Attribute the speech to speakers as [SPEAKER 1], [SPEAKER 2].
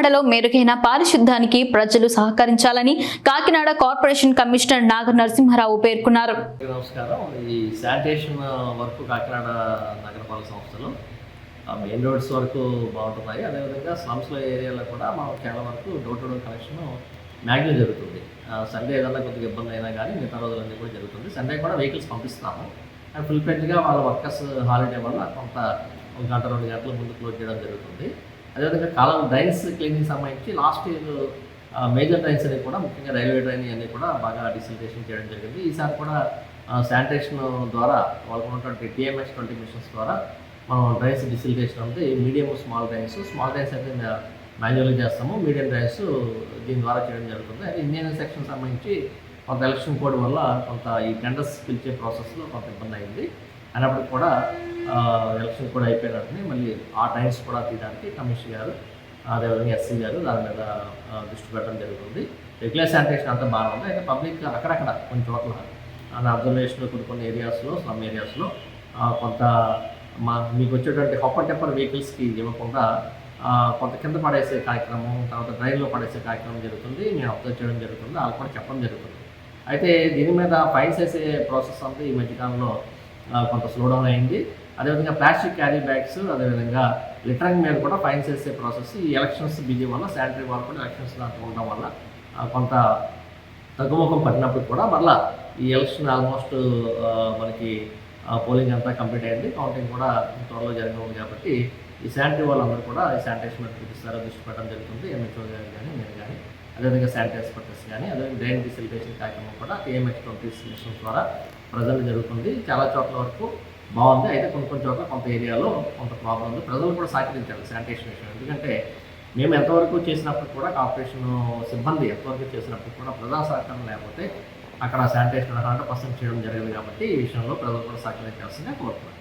[SPEAKER 1] కాకినాడలో మెరుగైన పారిశుద్ధ్యానికి ప్రజలు సహకరించాలని కాకినాడ కార్పొరేషన్ కమిషనర్ నాగ నరసింహారావు పేర్కొన్నారు.
[SPEAKER 2] నమస్కారం. ఈ శానిటేషన్ వర్క్ కాకినాడ నగరపాలక సంస్థలో మెయిన్ రోడ్స్ వరకు బాగుంటున్నాయి. అదేవిధంగా స్లమ్స్లో ఏరియాలో కూడా మనం చాలా వరకు door to door collection maximum జరుగుతుంది. సండే ఏదైనా కొద్దిగా ఇబ్బంది అయినా కానీ మిగతా రోజులన్నీ కూడా జరుగుతుంది. సండే కూడా వెహికల్స్ పంపిస్తాము. అండ్ ఫుల్ ఫ్లెడ్జ్గా వాళ్ళ వర్కర్స్ హాలిడే వల్ల కొంత ఒక గంట రెండు గంటల ముందు క్లోజ్ చేయడం జరుగుతుంది. అదేవిధంగా కాలం డ్రైన్స్ క్లీనింగ్ సంబంధించి లాస్ట్ ఇయర్ మేజర్ డ్రైన్స్ అనేవి కూడా ముఖ్యంగా రైల్వే డ్రైన్ అన్నీ కూడా బాగా డిసిల్టేషన్ చేయడం జరిగింది. ఈసారి కూడా శానిటేషన్ ద్వారా వాళ్ళకు ఉన్నటువంటి టీఎంఎస్ ట్వంటీ మిషన్స్ ద్వారా మనం డ్రైన్స్ డిసిల్టేషన్ అంటే medium small drains small drains అయితే మాన్యువల్గా చేస్తాము. మీడియం డ్రైన్స్ దీని ద్వారా చేయడం జరుగుతుంది. అయితే ఇండియన్ సెక్షన్ సంబంధించి కొంత ఎలక్షన్ కోడ్ వల్ల కొంత ఈ టెండర్స్ పిలిచే ప్రాసెస్లో కొంత ఇబ్బంది అయింది. అయినప్పటికీ కూడా ఎలక్షన్ కూడా అయిపోయినట్టుని మళ్ళీ ఆ టైమ్స్ కూడా తీయడానికి కమిషన్ గారు అదేవిధంగా ఎస్సీ గారు దాని మీద దృష్టి పెట్టడం జరుగుతుంది. రెగ్యులర్ శానిటేషన్ అంతా బాగుంది అయితే పబ్లిక్ అక్కడక్కడ కొన్ని చోట్ల నా అబ్జర్వేషన్లో కొన్ని కొన్ని ఏరియాస్లో సమ్ ఏరియాస్లో కొంత మా మీకు వచ్చేటువంటి హప్పర్ టెప్పర్ వెహికల్స్కి ఇవ్వకుండా కొంత కింద పడేసే కార్యక్రమం తర్వాత డ్రైన్లో పడేసే కార్యక్రమం జరుగుతుంది. మేము అబ్జర్వ్ చేయడం జరుగుతుంది. వాళ్ళు కూడా చెప్పడం జరుగుతుంది. అయితే దీని మీద ఫైన్స్ వేసే ప్రాసెస్ అంతా ఈ మధ్యకాలంలో కొంత స్లో డౌన్ అయింది. అదేవిధంగా ప్లాస్టిక్ క్యారీ బ్యాగ్స్ అదేవిధంగా లిటరింగ్ మీద కూడా ఫైన్స్ వేసే ప్రాసెస్ ఈ ఎలక్షన్స్ బిజీ వల్ల శానిటరీ వాళ్ళు కూడా ఎలక్షన్స్ దాంట్లో ఉండడం వల్ల కొంత తగ్గుముఖం పడినప్పుడు కూడా మరలా ఈ ఎలక్షన్ ఆల్మోస్ట్ మనకి పోలింగ్ అంతా కంప్లీట్ అయింది. కౌంటింగ్ కూడా త్వరలో జరగనుంది కాబట్టి ఈ శానిటరీ వాళ్ళందరూ కూడా ఈ శానిటేషన్ మీద చూపిస్తారో దృష్టి పెట్టడం జరుగుతుంది ఎంహెచ్ఓ గారు కానీ నేను కానీ. అదేవిధంగా శానిటైజ్ ఎక్స్పర్టస్ కానీ అదేవిధంగా డ్రైన్ డిసిల్టేషన్ కార్యక్రమం కూడా టీఎంహెచ్ ట్వంటీ ద్వారా ప్రజలు జరుగుతుంది. చాలా చోట్ల వరకు బాగుంది. అయితే కొన్ని కొన్ని చోట్ల కొంత ఏరియాలో కొంత ప్రాబ్లం ఉంది. ప్రజలు కూడా సహకరించాలి శానిటేషన్ విషయం ఎందుకంటే మేము ఎంతవరకు చేసినప్పుడు కూడా కార్పొరేషన్ సిబ్బంది ఎంతవరకు చేసినప్పుడు కూడా ప్రజా సహకారం లేకపోతే అక్కడ శానిటేషన్ హండ్రెడ్ పర్సెంట్ చేయడం జరిగింది కాబట్టి ఈ విషయంలో ప్రజలు కూడా సహకరించాల్సిందే కోరుతున్నాను